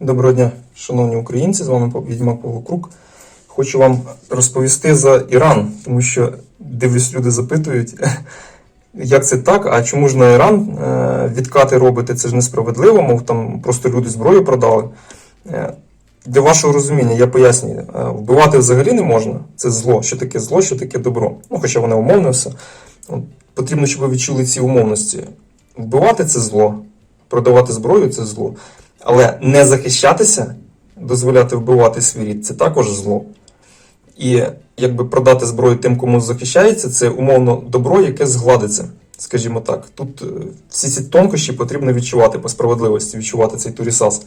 Доброго дня, шановні українці, з вами Відьмак Павло Крук. Хочу вам розповісти за Іран, тому що дивлюсь, люди запитують, як це так, а чому ж на Іран е, відкати робити, це ж несправедливо, мов там просто люди зброю продали. Е, Для вашого розуміння я пояснюю, е, вбивати взагалі не можна. Це зло. Що таке зло, що таке добро. Ну, хоча воно умовне все. Потрібно, щоб ви відчули ці умовності. Вбивати це зло, продавати зброю це зло. Але не захищатися, дозволяти вбивати свій рід, це також зло. І якби продати зброю тим, кому захищається, це умовно добро, яке згладиться. Скажімо так, тут е, всі ці тонкощі потрібно відчувати по справедливості, відчувати цей турісас.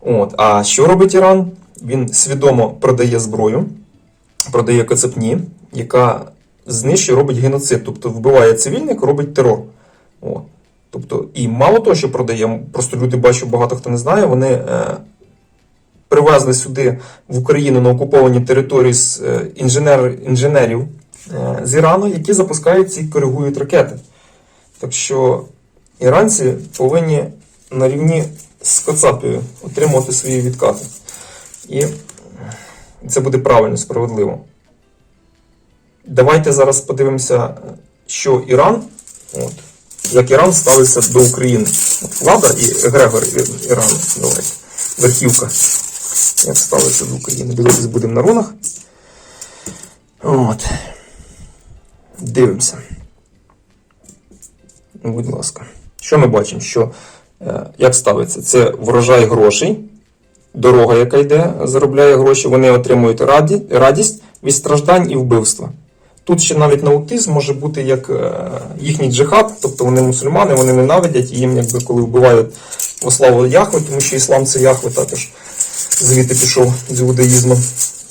От. А що робить Іран? Він свідомо продає зброю, продає кацапні, яка знищує, робить геноцид, тобто вбиває цивільних, робить терор. От. Тобто, і мало того, що продає, просто люди бачу, багато хто не знає, вони е, привезли сюди в Україну на окуповані території з е, інженер, інженерів е, з Ірану, які запускають ці коригують ракети. Так що іранці повинні на рівні з Кацапією отримувати свої відкати. І це буде правильно, справедливо. Давайте зараз подивимося, що Іран, от, як Іран ставиться до України. От влада і Грегор Ірану, давайте, верхівка. Як ставиться до України. Дивитись будемо на рунах. От. Дивимося. Будь ласка. Що ми бачимо? Що, е, як ставиться? Це врожай грошей, дорога, яка йде, заробляє гроші, вони отримують раді, радість від страждань і вбивства. Тут ще навіть на аутизм може бути як е, їхній джихад, тобто вони мусульмани, вони ненавидять, і їм, якби коли вбивають во славу Яхве, тому що іслам це Яхве також звідти пішов з іудаїзму.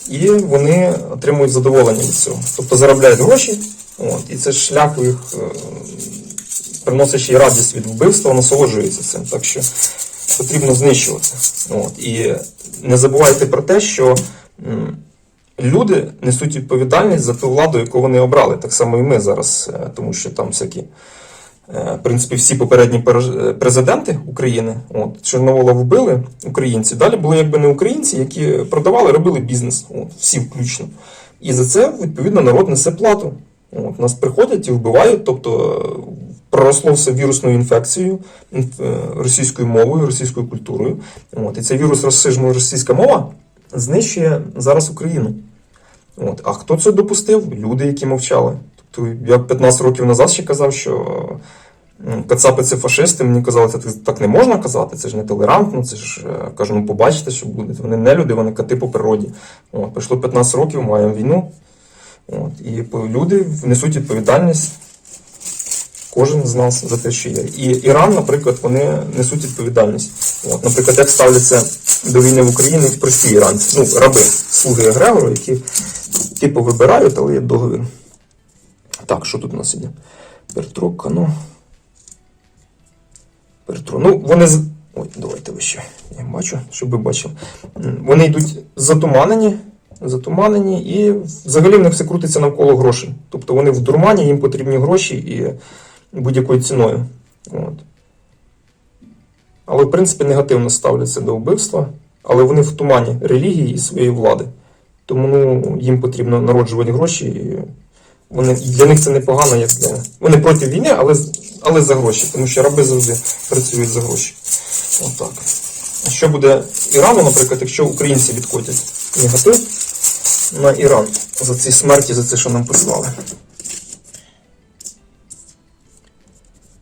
І вони отримують задоволення від цього. Тобто заробляють гроші, от, і це шлях їх е, приносить ще радість від вбивства, насолоджується цим. Так що потрібно знищувати. От. І не забувайте про те, що люди несуть відповідальність за ту владу, яку вони обрали. Так само і ми зараз, е, тому що там всякі. е, В принципі, всі попередні президенти України, от Чорновола вбили українці. Далі були якби не українці, які продавали, робили бізнес, от, всі включно. І за це відповідно народ несе плату. От, нас приходять і вбивають, тобто е, проросло все вірусною інфекцією, російською мовою, російською культурою. От, і цей вірус розсижений російська мова знищує зараз Україну. От. А хто це допустив? Люди, які мовчали. Тобто я 15 років назад ще казав, що кацапи це фашисти. Мені казали, це так не можна казати, це ж не толерантно, це ж е, кажу, ну побачите, що буде. Вони не люди, вони кати по природі. От. Пройшло 15 років, маємо війну. От. І люди несуть відповідальність. Кожен з нас за те, що є. І Іран, наприклад, вони несуть відповідальність. От, наприклад, як ставляться до війни в Україні прості іранці, ну, раби, слуги Егрегору, які типу вибирають, але є договір. Так, що тут у нас іде? Пертрока, ну. Пертро. Ну, вони. Ой, давайте вище. Я бачу, щоб ви бачили. Вони йдуть затуманені, затуманені, і взагалі в них все крутиться навколо грошей. Тобто вони в дурмані, їм потрібні гроші і будь-якою ціною. От. Але, в принципі, негативно ставляться до вбивства, але вони в тумані релігії і своєї влади. Тому ну, їм потрібно народжувати гроші. Вони, для них це непогано, як для. Вони проти війни, але, але за гроші, тому що раби завжди працюють за гроші. Отак. А що буде Ірану, наприклад, якщо українці відкотять негатив на Іран за ці смерті, за це, що нам послали?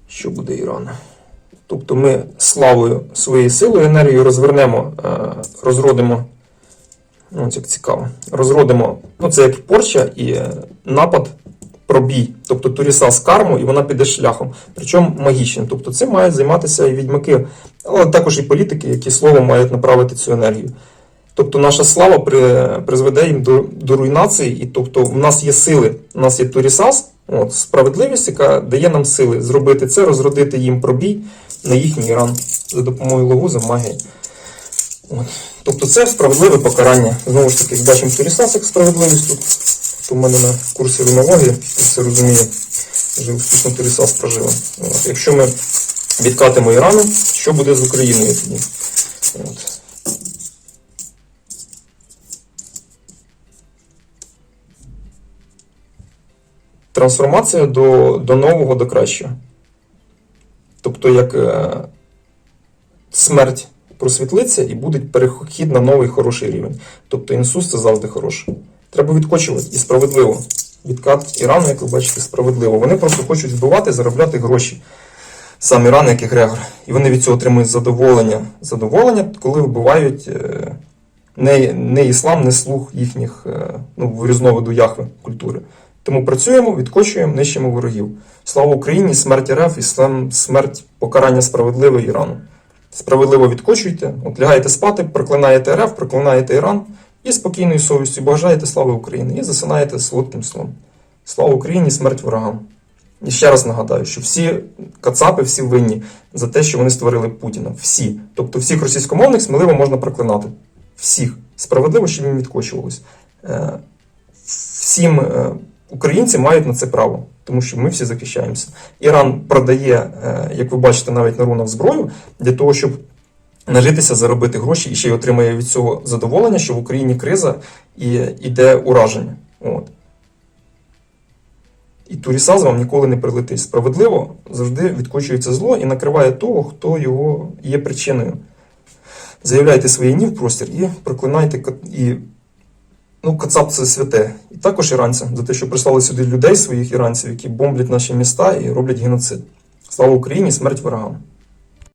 Що буде Іран? Тобто ми славою своєю силою, енергією розвернемо, е, розродимо. Ну, як цікаво. Розродимо. Ну, це як порча і е, напад, пробій. Тобто туріса з карму, і вона піде шляхом. Причому магічним. Тобто цим мають займатися і відьмаки, але також і політики, які словом мають направити цю енергію. Тобто наша слава при, призведе їм до, до руйнації, і тобто в нас є сили, у нас є турісас, от, справедливість, яка дає нам сили зробити це, розродити їм пробій на їхній Іран за допомогою ловуза, магії. Тобто це справедливе покарання. Знову ж таки, бачимо Турісас як справедливість тут. То в мене на курсі вимології, все розуміє, вже успішно Турісас прожила. От. Якщо ми відкатимо Ірану, що буде з Україною тоді? От. Трансформація до до нового, до кращого. Тобто як е, смерть просвітлиться і буде перехід на новий хороший рівень. Тобто інсус це завжди хороше. Треба відкочувати і справедливо. Відкат Ірану, як ви бачите, справедливо. Вони просто хочуть вбивати, заробляти гроші. Сам Іран, як егрегор. І вони від цього отримують задоволення. Задоволення, коли вбивають е, не, не іслам, не слух їхніх е, ну, різновиду Яхве культури. Тому працюємо, відкочуємо, нищимо ворогів. Слава Україні, смерть РФ, іслам, смерть, покарання справедливе Ірану. Справедливо відкочуйте, от лягаєте спати, проклинаєте РФ, проклинаєте Іран і спокійною совістю бажаєте слави Україні і засинаєте солодким сном. Слава Україні, смерть ворогам. І ще раз нагадаю, що всі кацапи, всі винні за те, що вони створили Путіна. Всі. Тобто всіх російськомовних сміливо можна проклинати. Всіх. Справедливо, щоб їм відкочувалось. Е, Всім е, українці мають на це право, тому що ми всі захищаємося. Іран продає, е, як ви бачите, навіть на рунах зброю для того, щоб нажитися, заробити гроші і ще й отримує від цього задоволення, що в Україні криза і йде ураження. От. І Турісаз вам ніколи не прилетить. Справедливо завжди відкочується зло і накриває того, хто його є причиною. Заявляйте свої ні в простір і проклинайте і ну, Кацап це святе. І також іранцям за те, що прислали сюди людей своїх іранців, які бомблять наші міста і роблять геноцид. Слава Україні, смерть ворогам!